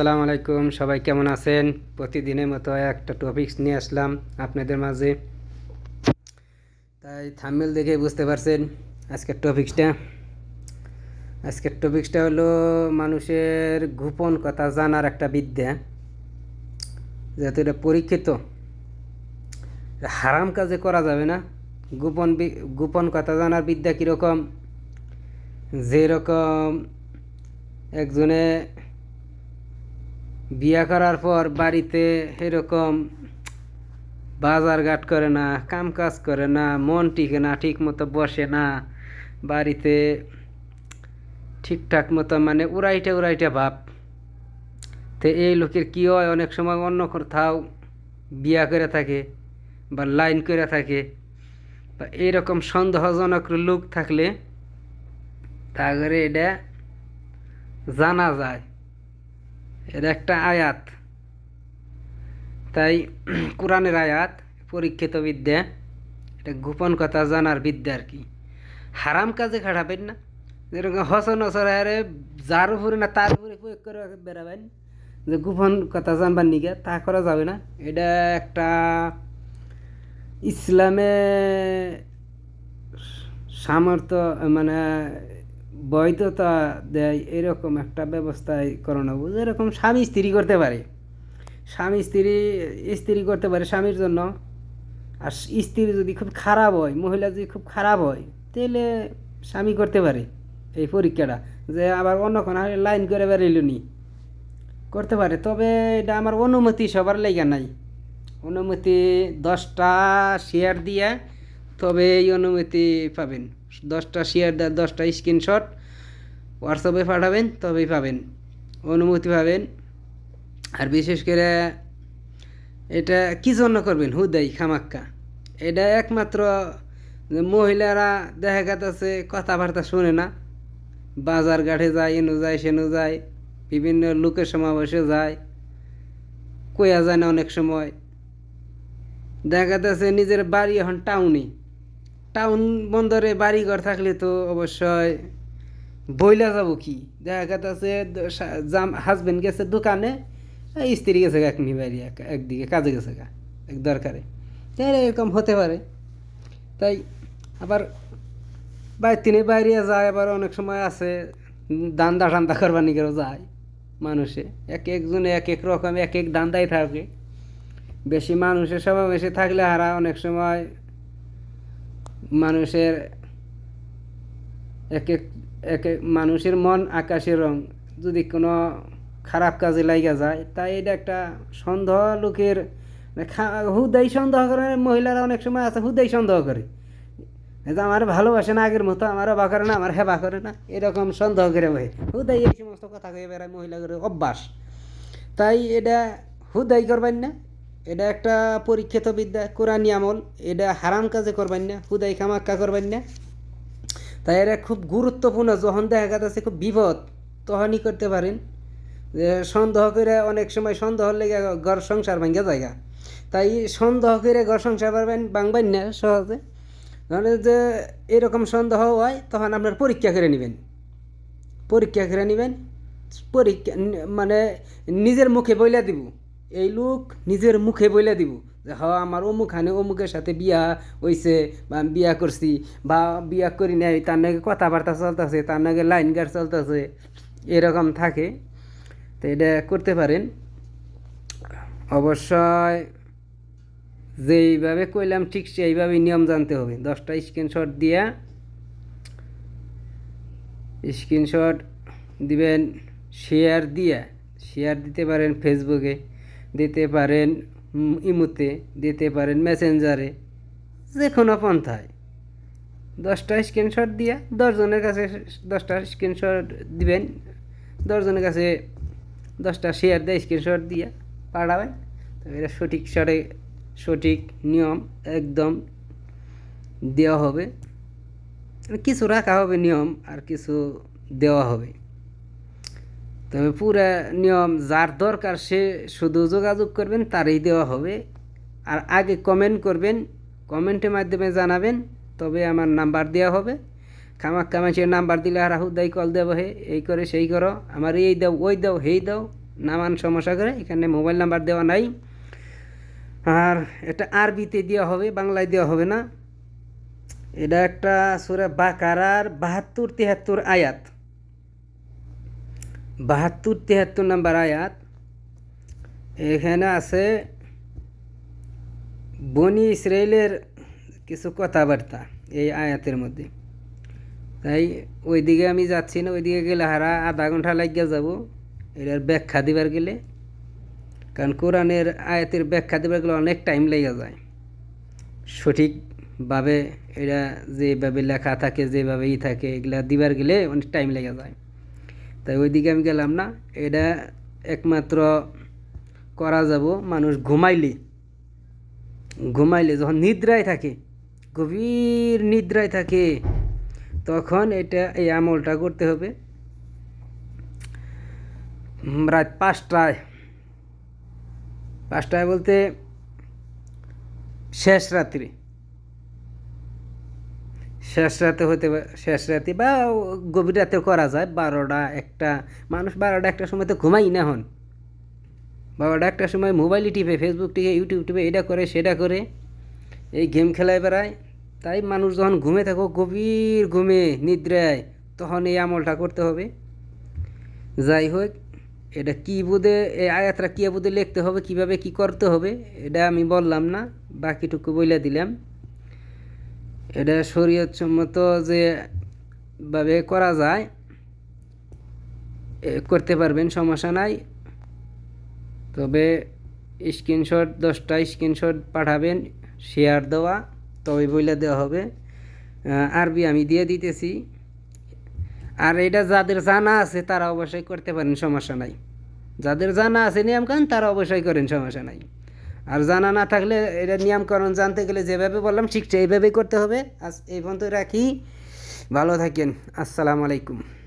আসসালামু আলাইকুম, সবাই কেমন আছেন? প্রতিদিনের মতো একটা টপিকস নিয়ে আসলাম আপনাদের মাঝে। তাই থাম্বেল দেখে বুঝতে পারছেন আজকের টপিক্সটা আজকের টপিক্সটা হলো মানুষের গোপন কথা জানার একটা বিদ্যা। যেহেতু এটা পরীক্ষিত হারাম কাজে করা যাবে না। গোপন গোপন কথা জানার বিদ্যা কীরকম? যেরকম একজনে বিয়া করার পর বাড়িতে এরকম বাজার ঘাট করে না কাম কাজ করে না, মন টিকে না ঠিক মতো বসে না, বাড়িতে ঠিকঠাক মতো মানে উড়াইটা উড়াইটা ভাব। তো এই লোকের কী হয়, অনেক সময় অন্য কোথাও বিয়া করে থাকে বা লাইন করে থাকে। বা এইরকম সন্দেহজনক লোক থাকলে তাগরে এটা জানা যায়। এর একটা আয়াত। তাই কোরআনের আয়াত, পরীক্ষিত বিদ্যা, এটা গোপন কথা, জানার বিদ্যা আর কি। হারাম কাজে খাটাবেন না। যেরকম হসন হসর যার উপরে না তার উপরে প্রয়োগ করে বেড়াবেন, যে গোপন কথা জানবার নিগে, তা করা যাবে না। এটা একটা ইসলামে সামর্থ্য মানে বৈধতা দেয়, এরকম একটা ব্যবস্থায় করানো যেরকম স্বামী স্ত্রী করতে পারে। স্বামী স্ত্রী স্ত্রী করতে পারে স্বামীর জন্য। আর স্ত্রী যদি খুব খারাপ হয়, মহিলা যদি খুব খারাপ হয়, তাহলে স্বামী করতে পারে এই পরীক্ষাটা। যে আবার অন্য কোনো লাইন করে বেরোইল নি। করতে পারে। তবে এটা আমার অনুমতি সবার লেগে নাই। অনুমতি দশটা শেয়ার দিয়ে তবে এই অনুমতি পাবেন। দশটা শেয়ার দেওয়ার দশটা স্ক্রিনশট হোয়াটসঅ্যাপে পাঠাবেন, তবেই পাবেন। অনুমতি পাবেন। আর বিশেষ করে এটা কী জন্য করবেন? হুদাই, খামাক্কা। এটা একমাত্র মহিলারা দেখা গেছে কথাবার্তা শুনে না। বাজার ঘাটে যায়, এনু যায়, সেনু যায়, বিভিন্ন লোকের সমাবেশে যায় কয়া যায় না অনেক সময়। দেখা যাচ্ছে নিজের বাড়ি এখন টাউনে টাউন বন্দরে বাড়িঘর থাকলে তো অবশ্যই বইলা যাব কি? দেখা যাচ্ছে জাম হাজবেন্ড গেছে দোকানে স্ত্রী গেছে একনি বাড়ি এক- একদিকে কাজে গেছে গা, এক দরকারে। তাহলে এরকম হতে পারে। তাই আবার বাইর তিনি বাইরে যায়, আবার অনেক সময় আছে দান্দা টান্দা করবার নিকেও যায় মানুষে। এক একজনে এক এক রকম, এক এক দান্দাই থাকে। বেশি মানুষের সমাবেশে থাকলে হারা অনেক সময় মানুষের এক এক এক মানুষের মন, আকাশের রং যদি কোনো খারাপ কাজে লাগা যায়, তাই এটা একটা সন্দেহ লোকের মানে হুদাই সন্দেহ করে, মহিলারা অনেক সময় আছে হুদাই সন্দেহ করে। যে আমার ভালোবাসে না আগের মতো, আমারও বা করে না, আমার হেবা করে না, এরকম সন্দেহ করে ভাই হুদাই এই সমস্ত কথা কয়ে বেড়ায় মহিলাদের অভ্যাস। তাই এটা হুদাই করবেন না এটা একটা পরীক্ষিত বিদ্যা কোরআনি আমল। এটা হারাম কাজে করবেন না, হুদাই খামাক্কা করবেন না। তাই এটা খুব গুরুত্বপূর্ণ, যখন দেখা যাচ্ছে খুব বিপদ, তখনই করতে পারেন। যে সন্দেহ করে অনেক সময় সন্দেহ লেগে ঘর সংসার ভাঙ্গা জায়গা। তাই সন্দেহ করে ঘর সংসার পারবেন ভাঙবেন না সহজে। তাহলে যে এরকম সন্দেহ হয়, তখন আপনার পরীক্ষা করে নেবেন। পরীক্ষা করে নেবেন, পরীক্ষা মানে নিজের মুখে বইলা দিব। এই লোক নিজের মুখে বইলা দিব যে হ আমার অমুক হানে অমুকের সাথে বিয়া হইছে বা বিয়া করছি বা বিয়া করি নাই, তার নাকি কথাবার্তা চলতেছে, তার নাকি লাইন গার্ড চলতেছে, এরকম থাকে। তো এটা করতে পারেন। অবশ্যই যেইভাবে কইলাম, ঠিক সেইভাবে নিয়ম জানতে হবে। দশটা স্ক্রিনশট দিয়া স্ক্রিনশট দিবেন শেয়ার দিয়া। শেয়ার দিতে পারেন ফেসবুকে দিতে পারেন ইমুতে দিতে পারেন, মেসেঞ্জারে যে কোনো পন্থায়। দশটা স্ক্রিনশট দিয়া দশজনের কাছে দশটা স্ক্রিনশট দিবেন, দশজনের কাছে দশটা শেয়ার দেয় স্ক্রিনশট দিয়া পাঠাবেন। তো এটা সঠিক সরে সঠিক নিয়ম একদম দেওয়া হবে। কিছু রাখা হবে নিয়ম, আর কিছু দেওয়া হবে। তবে পুরা নিয়ম যার দরকার সে শুধু যোগাযোগ করবেন, তারই দেওয়া হবে। আর আগে কমেন্ট করবেন কমেন্টের মাধ্যমে জানাবেন, তবে আমার নাম্বার দেওয়া হবে। খামাক কামাইছের নাম্বার দিলে আর হুদাই কল দেবো হে, এই করে সেই করো। আমার এই দাও, ওই দাও, হেই দাও নামান সমস্যা করে, এখানে মোবাইল নাম্বার দেওয়া নাই। আর এটা আরবিতে দেওয়া হবে, বাংলায় দেওয়া হবে না। এটা একটা সুরে বাকারার বাহাত্তর তিয়াত্তর আয়াত। বাহাত্তর তেহাত্তর নাম্বার আয়াত। এখানে আছে, বনি ইসরায়েলের কিছু কথাবার্তা এই আয়াতের মধ্যে। তাই ওইদিকে আমি যাচ্ছি না, ওইদিকে গেলে হারা আধা ঘণ্টা লাগিয়ে যাব। এটার ব্যাখ্যা দিবার গেলে। কারণ কোরআনের আয়াতের ব্যাখ্যা দিবার গেলে অনেক টাইম লেগে যায়। সঠিকভাবে এটা যেভাবে লেখা থাকে, যেভাবে ই থাকে, এগুলা দিবার গেলে অনেক টাইম লেগে যায়। তাই ওইদিকে আমি গেলাম না। এটা একমাত্র করা যাব, মানুষ ঘুমাইলে। ঘুমাইলে যখন নিদ্রায় থাকে, গভীর নিদ্রায় থাকে, তখন এটা এই আমলটা করতে হবে। রাত পাঁচটায়। পাঁচটায় বলতে শেষ রাত্রি। শেষ রাতে হতে শেষ রাতে বা গভীর রাতে করা যায়। বারোটা একটা মানুষ বারোটা একটা সময় তো ঘুমাই না হন বারোটা একটা সময় মোবাইল টিপে ফেসবুক টিপে ইউটিউব টিপে, এটা করে, সেটা করে, এই গেম খেলায় বেড়ায়। তাই মানুষ যখন ঘুমে থাকো গভীর ঘুমে, নিদ্রায়, তখন এই আমলটা করতে হবে। যাই হোক, এটা কী বুধে এই আয়াতটা কী বুধে লিখতে হবে, কীভাবে কি করতে হবে, এটা আমি বললাম না, বাকিটুকু বলে দিলাম। এটা শরীয়ত সম্মত যে ভাবে করা যায় করতে পারবেন, সমস্যা নাই। তবে স্ক্রিনশট দশটা স্ক্রিনশট পাঠাবেন শেয়ার দেওয়া তবে বইলে দেওয়া হবে। আরবি আমি দিয়ে দিতেছি। আর এটা যাদের জানা আছে, তারা অবশ্যই করতে পারেন, সমস্যা নাই। যাদের জানা আছে নিয়মকানুন তারা অবশ্যই করেন, সমস্যা নাই। আর জানা না থাকলে এটা নিয়মকরণ জানতে গেলে যেভাবে বললাম, ঠিক এইভাবেই করতে হবে। আজ এই পর্যন্ত রাখি। ভালো থাকেন। আসসালামু আলাইকুম।